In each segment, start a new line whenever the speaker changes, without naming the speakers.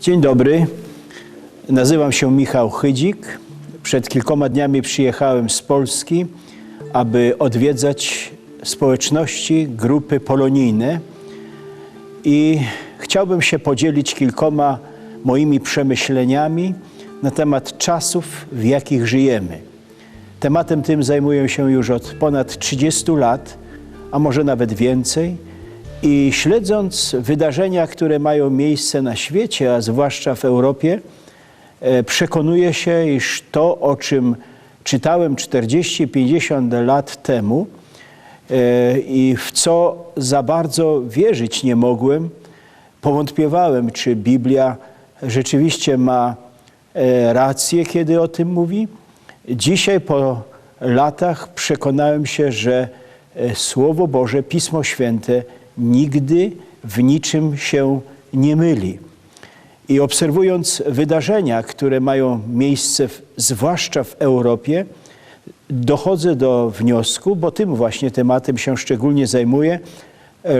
Dzień dobry. Nazywam się Michał Chydzik. Przed kilkoma dniami przyjechałem z Polski, aby odwiedzać społeczności, grupy polonijne i chciałbym się podzielić kilkoma moimi przemyśleniami na temat czasów, w jakich żyjemy. Tematem tym zajmuję się już od ponad 30 lat, a może nawet więcej. I śledząc wydarzenia, które mają miejsce na świecie, a zwłaszcza w Europie, e, przekonuję się, iż to, o czym czytałem 40-50 lat temu e, i w co za bardzo wierzyć nie mogłem, powątpiewałem, czy Biblia rzeczywiście ma e, rację, kiedy o tym mówi. Dzisiaj po latach przekonałem się, że Słowo Boże, Pismo Święte nigdy w niczym się nie myli. I obserwując wydarzenia, które mają miejsce, w, zwłaszcza w Europie, dochodzę do wniosku, bo tym właśnie tematem się szczególnie zajmuję,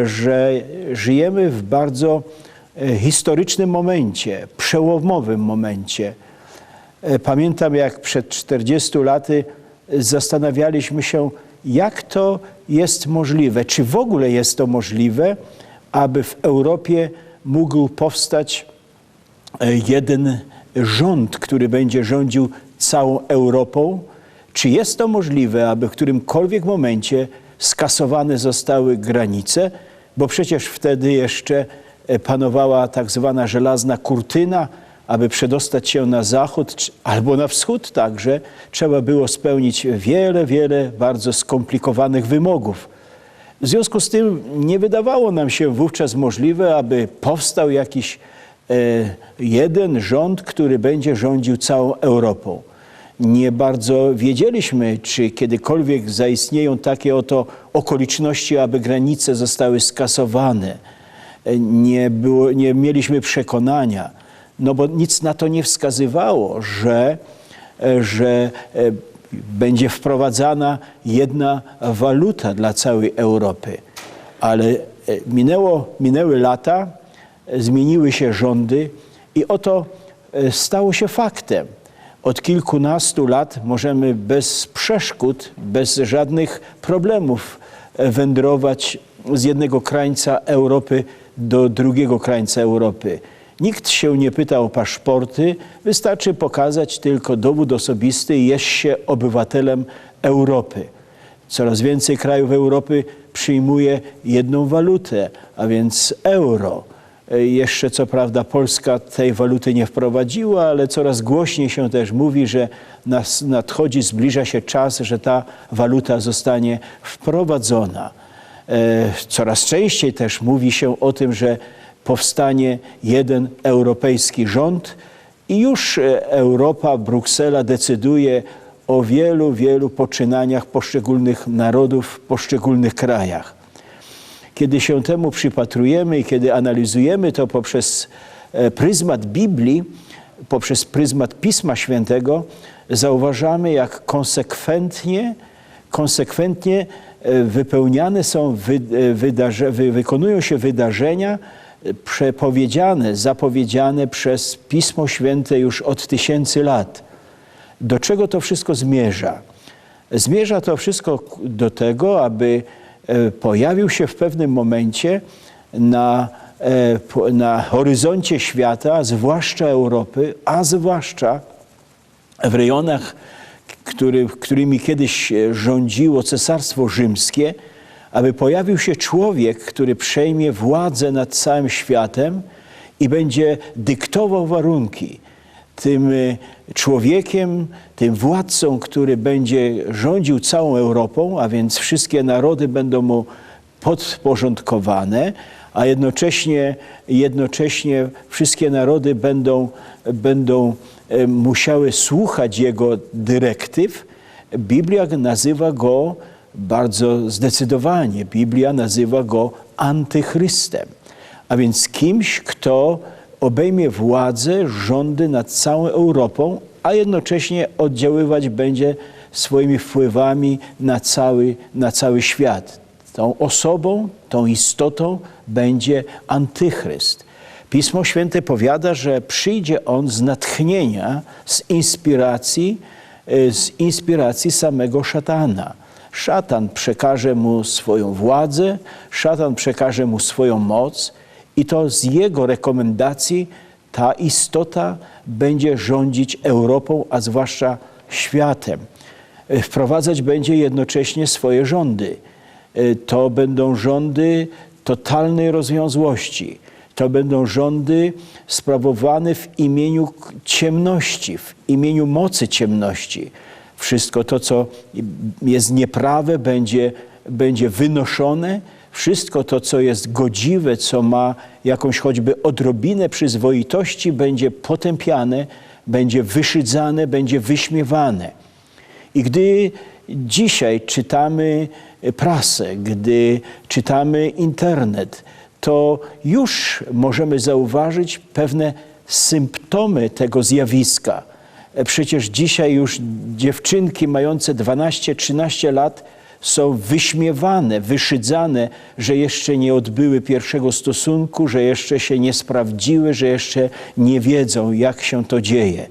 że żyjemy w bardzo e, historycznym momencie, przełomowym momencie. E, pamiętam, jak przed 40 laty zastanawialiśmy się, jak to jest możliwe, czy w ogóle jest to możliwe, aby w Europie mógł powstać e, jeden rząd, który będzie rządził całą Europą. Czy jest to możliwe, aby w którymkolwiek momencie skasowane zostały granice, bo przecież wtedy jeszcze e, panowała tak zwana żelazna kurtyna, aby przedostać się na zachód albo na wschód także, trzeba było spełnić wiele, wiele bardzo skomplikowanych wymogów. W związku z tym nie wydawało nam się wówczas możliwe, aby powstał jakiś e, jeden rząd, który będzie rządził całą Europą. Nie bardzo wiedzieliśmy, czy kiedykolwiek zaistnieją takie oto okoliczności, aby granice zostały skasowane. E, nie, było, nie mieliśmy przekonania no bo nic na to nie wskazywało, że, e, że e, będzie wprowadzana jedna waluta dla całej Europy. Ale e, minęło, minęły lata, zmieniły się rządy i oto stało się faktem. Od kilkunastu lat możemy bez przeszkód, bez żadnych problemów wędrować z jednego krańca Europy do drugiego krańca Europy. Nikt się nie pyta o paszporty, wystarczy pokazać tylko dowód osobisty i jest się obywatelem Europy. Coraz więcej krajów Europy przyjmuje jedną walutę, a więc euro. Jeszcze co prawda Polska tej waluty nie wprowadziła, ale coraz głośniej się też mówi, że nadchodzi, zbliża się czas, że ta waluta zostanie wprowadzona. E, coraz częściej też mówi się o tym, że powstanie jeden europejski rząd i już e, Europa, Bruksela decyduje o wielu, wielu poczynaniach poszczególnych narodów w poszczególnych krajach. Kiedy się temu przypatrujemy i kiedy analizujemy to poprzez e, pryzmat Biblii, poprzez pryzmat Pisma Świętego, zauważamy, jak konsekwentnie, konsekwentnie e, wypełniane są, wydarze, wykonują się wydarzenia, przepowiedziane, zapowiedziane przez Pismo Święte już od tysięcy lat. Do czego to wszystko zmierza? Zmierza to wszystko do tego, aby e, pojawił się w pewnym momencie na, e, na horyzoncie świata, zwłaszcza Europy, a zwłaszcza w rejonach, który, którymi kiedyś rządziło Cesarstwo Rzymskie, aby pojawił się człowiek, który przejmie władzę nad całym światem i będzie dyktował warunki. Tym y, człowiekiem, tym władcą, który będzie rządził całą Europą, a więc wszystkie narody będą mu podporządkowane, a jednocześnie, jednocześnie wszystkie narody będą, będą y, musiały słuchać jego dyrektyw. Biblia nazywa go bardzo zdecydowanie. Biblia nazywa go antychrystem, a więc kimś, kto obejmie władzę, rządy nad całą Europą, a jednocześnie oddziaływać będzie swoimi wpływami na cały, na cały świat. Tą osobą, tą istotą będzie antychryst. Pismo Święte powiada, że przyjdzie on z natchnienia, z inspiracji, y, z inspiracji samego szatana. Szatan przekaże mu swoją władzę, szatan przekaże mu swoją moc i to z jego rekomendacji ta istota będzie rządzić Europą, a zwłaszcza światem. Y, Wprowadzać będzie jednocześnie swoje rządy. Y, To będą rządy totalnej rozwiązłości. To będą rządy sprawowane w imieniu ciemności, w imieniu mocy ciemności. Wszystko to, co jest nieprawe, będzie, będzie wynoszone. Wszystko to, co jest godziwe, co ma jakąś choćby odrobinę przyzwoitości, będzie potępiane, będzie wyszydzane, będzie wyśmiewane. I gdy dzisiaj czytamy prasę, gdy czytamy internet, to już możemy zauważyć pewne symptomy tego zjawiska. Przecież dzisiaj już dziewczynki mające 12-13 lat są wyśmiewane, wyszydzane, że jeszcze nie odbyły pierwszego stosunku, że jeszcze się nie sprawdziły, że jeszcze nie wiedzą, jak się to dzieje.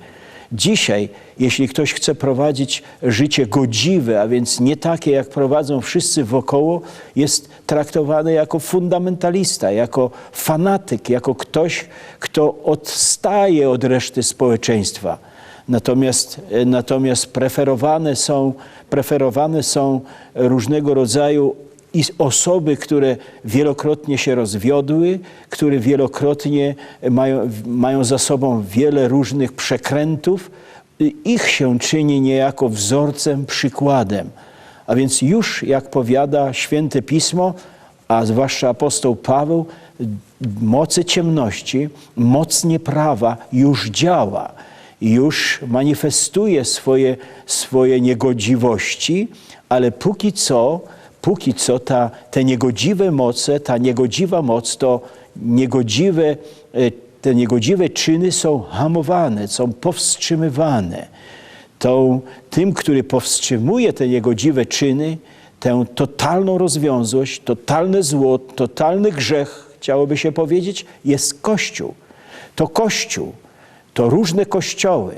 Dzisiaj, jeśli ktoś chce prowadzić życie godziwe, a więc nie takie, jak prowadzą wszyscy wokoło, jest traktowany jako fundamentalista, jako fanatyk, jako ktoś, kto odstaje od reszty społeczeństwa. Natomiast, e, natomiast preferowane, są, preferowane są różnego rodzaju i osoby, które wielokrotnie się rozwiodły, które wielokrotnie mają, mają za sobą wiele różnych przekrętów, ich się czyni niejako wzorcem, przykładem. A więc już, jak powiada święte pismo, a zwłaszcza apostoł Paweł, mocy ciemności, moc nieprawa już działa, już manifestuje swoje, swoje niegodziwości, ale póki co, póki co ta, te niegodziwe moce, ta niegodziwa moc, to niegodziwe, e, te niegodziwe czyny są hamowane, są powstrzymywane. Tą, tym, który powstrzymuje te niegodziwe czyny, tę totalną rozwiązłość, totalne zło, totalny grzech, chciałoby się powiedzieć, jest Kościół. To Kościół, to różne kościoły,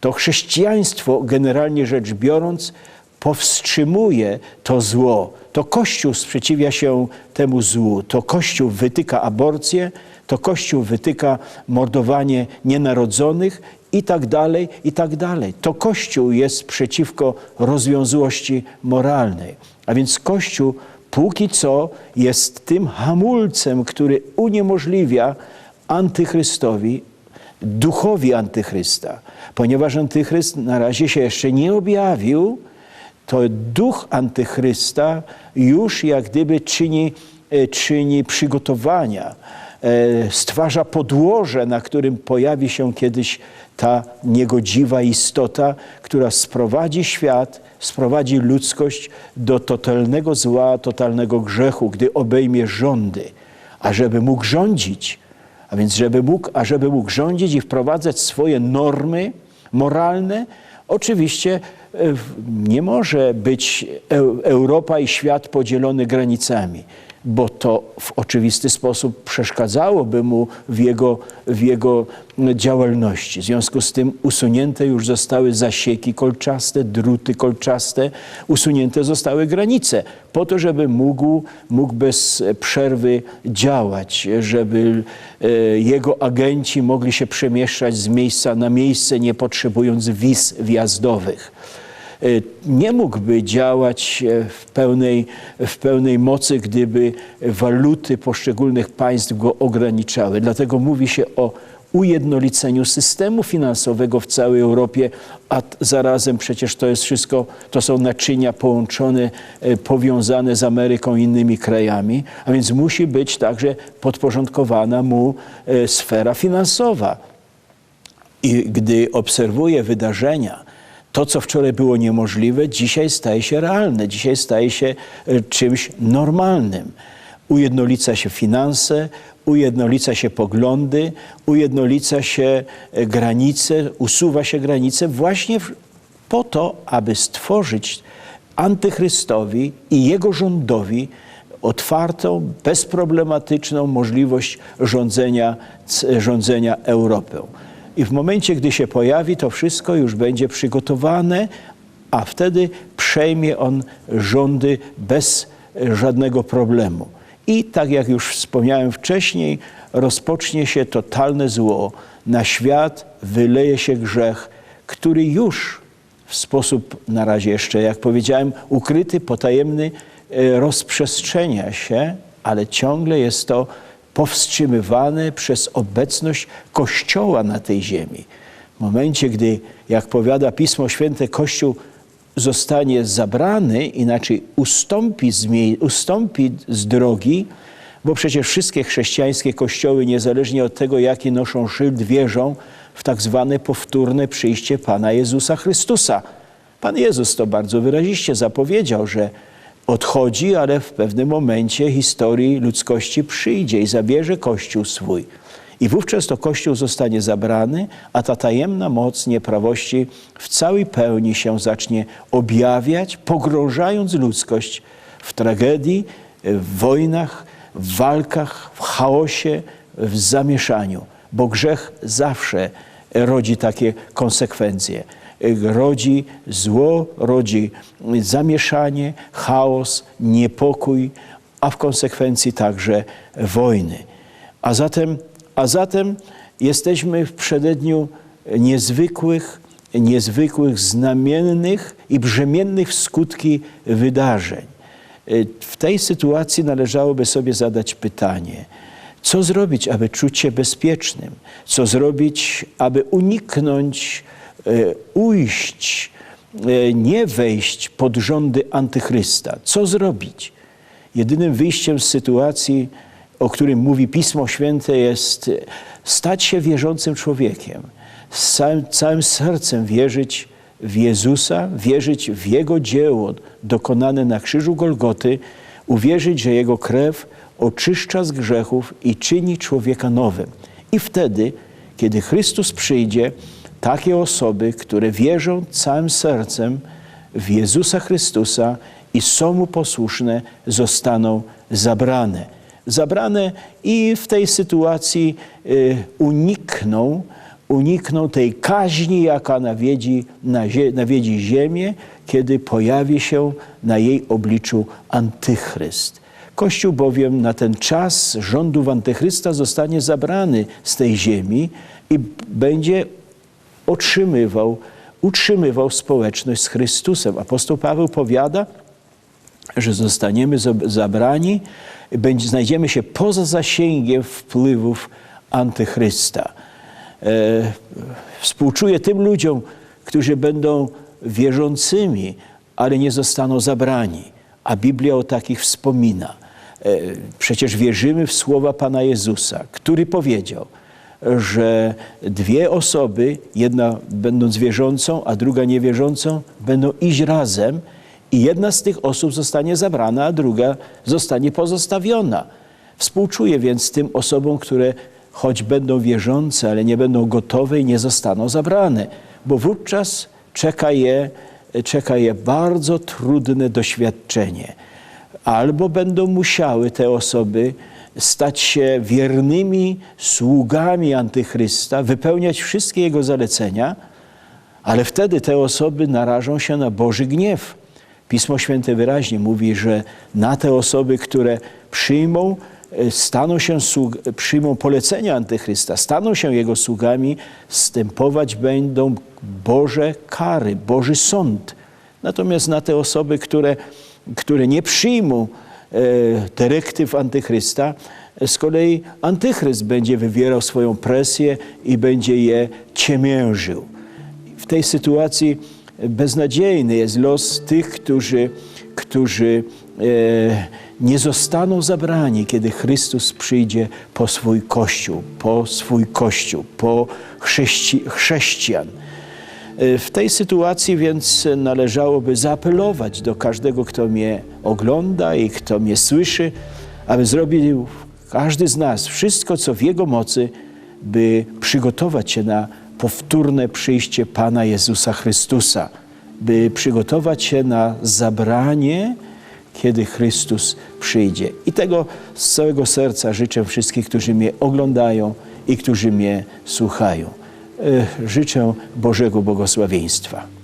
to chrześcijaństwo, generalnie rzecz biorąc, powstrzymuje to zło. To Kościół sprzeciwia się temu złu. To Kościół wytyka aborcję, to Kościół wytyka mordowanie nienarodzonych i tak dalej, i tak dalej. To Kościół jest przeciwko rozwiązłości moralnej. A więc Kościół póki co jest tym hamulcem, który uniemożliwia antychrystowi, duchowi antychrysta. Ponieważ antychryst na razie się jeszcze nie objawił, to duch antychrysta już jak gdyby czyni, e, czyni przygotowania, e, stwarza podłoże, na którym pojawi się kiedyś ta niegodziwa istota, która sprowadzi świat, sprowadzi ludzkość do totalnego zła, totalnego grzechu, gdy obejmie rządy. A żeby mógł rządzić, a więc żeby mógł, a żeby mógł rządzić i wprowadzać swoje normy moralne, oczywiście e, nie może być Eu- Europa i świat podzielony granicami, bo to w oczywisty sposób przeszkadzałoby mu w jego, w jego działalności. W związku z tym usunięte już zostały zasieki kolczaste, druty kolczaste, usunięte zostały granice, po to, żeby mógł, mógł bez przerwy działać, żeby e, jego agenci mogli się przemieszczać z miejsca na miejsce, nie potrzebując wiz wjazdowych. E, Nie mógłby działać e, w pełnej, w pełnej mocy, gdyby waluty poszczególnych państw go ograniczały. Dlatego mówi się o ujednoliceniu systemu finansowego w całej Europie, a zarazem przecież to jest wszystko, to są naczynia połączone, e, powiązane z Ameryką i innymi krajami, a więc musi być także podporządkowana mu sfera finansowa. I gdy obserwuję wydarzenia, to, co wczoraj było niemożliwe, dzisiaj staje się realne, dzisiaj staje się e, czymś normalnym. Ujednolica się finanse, ujednolica się poglądy, ujednolica się e, granice, usuwa się granice właśnie po to, aby stworzyć antychrystowi i jego rządowi otwartą, bezproblematyczną możliwość rządzenia, rządzenia Europą. I w momencie, gdy się pojawi, to wszystko już będzie przygotowane, a wtedy przejmie on rządy bez żadnego problemu. I tak jak już wspomniałem wcześniej, rozpocznie się totalne zło. Na świat wyleje się grzech, który już w sposób na razie jeszcze, jak powiedziałem, ukryty, potajemny, e, rozprzestrzenia się, ale ciągle jest to powstrzymywane przez obecność Kościoła na tej ziemi. W momencie, gdy, jak powiada Pismo Święte, Kościół zostanie zabrany, inaczej ustąpi z, ustąpi z drogi, bo przecież wszystkie chrześcijańskie kościoły, niezależnie od tego, jaki noszą szyld, wierzą w tak zwane powtórne przyjście Pana Jezusa Chrystusa. Pan Jezus to bardzo wyraziście zapowiedział, że odchodzi, ale w pewnym momencie historii ludzkości przyjdzie i zabierze Kościół swój. I wówczas to Kościół zostanie zabrany, a ta tajemna moc nieprawości w całej pełni się zacznie objawiać, pogrążając ludzkość w tragedii, w wojnach, w walkach, w chaosie, w zamieszaniu. Bo grzech zawsze rodzi takie konsekwencje. Rodzi zło, rodzi zamieszanie, chaos, niepokój, a w konsekwencji także wojny. A zatem, a zatem jesteśmy w przededniu niezwykłych, niezwykłych, znamiennych i brzemiennych w skutki wydarzeń. W tej sytuacji należałoby sobie zadać pytanie, co zrobić, aby czuć się bezpiecznym? Co zrobić, aby uniknąć, ujść, e, nie wejść pod rządy antychrysta? Co zrobić? Jedynym wyjściem z sytuacji, o którym mówi Pismo Święte, jest stać się wierzącym człowiekiem, z całym, całym sercem wierzyć w Jezusa, wierzyć w Jego dzieło dokonane na krzyżu Golgoty, uwierzyć, że Jego krew oczyszcza z grzechów i czyni człowieka nowym. I wtedy, kiedy Chrystus przyjdzie, takie osoby, które wierzą całym sercem w Jezusa Chrystusa i są Mu posłuszne, zostaną zabrane. Zabrane i w tej sytuacji y, unikną, unikną tej kaźni, jaka nawiedzi, nawiedzi ziemię, kiedy pojawi się na jej obliczu antychryst. Kościół bowiem na ten czas rządów antychrysta zostanie zabrany z tej ziemi i będzie otrzymywał, utrzymywał społeczność z Chrystusem. Apostoł Paweł powiada, że zostaniemy zabrani, będzie, znajdziemy się poza zasięgiem wpływów antychrysta. E, współczuję tym ludziom, którzy będą wierzącymi, ale nie zostaną zabrani. A Biblia o takich wspomina. E, przecież wierzymy w słowa Pana Jezusa, który powiedział, że dwie osoby, jedna będąc wierzącą, a druga niewierzącą, będą iść razem i jedna z tych osób zostanie zabrana, a druga zostanie pozostawiona. Współczuję więc tym osobom, które choć będą wierzące, ale nie będą gotowe i nie zostaną zabrane, bo wówczas czeka je, czeka je bardzo trudne doświadczenie. Albo będą musiały te osoby stać się wiernymi sługami antychrysta, wypełniać wszystkie jego zalecenia, ale wtedy te osoby narażą się na Boży gniew. Pismo Święte wyraźnie mówi, że na te osoby, które przyjmą, e, staną się przyjmą polecenia antychrysta, staną się jego sługami, stępować będą Boże kary, Boży sąd. Natomiast na te osoby, które, które nie przyjmą dyrektyw antychrysta, z kolei antychryst będzie wywierał swoją presję i będzie je ciemiężył. W tej sytuacji beznadziejny jest los tych, którzy, którzy e, nie zostaną zabrani, kiedy Chrystus przyjdzie po swój Kościół, po swój Kościół, po chrześci, chrześcijan. E, W tej sytuacji więc należałoby zaapelować do każdego, kto mnie ogląda i kto mnie słyszy, aby zrobił każdy z nas wszystko, co w jego mocy, by przygotować się na powtórne przyjście Pana Jezusa Chrystusa, by przygotować się na zabranie kiedy Chrystus przyjdzie. I tego z całego serca życzę wszystkich, którzy mnie oglądają i którzy mnie słuchają. E, Życzę Bożego błogosławieństwa.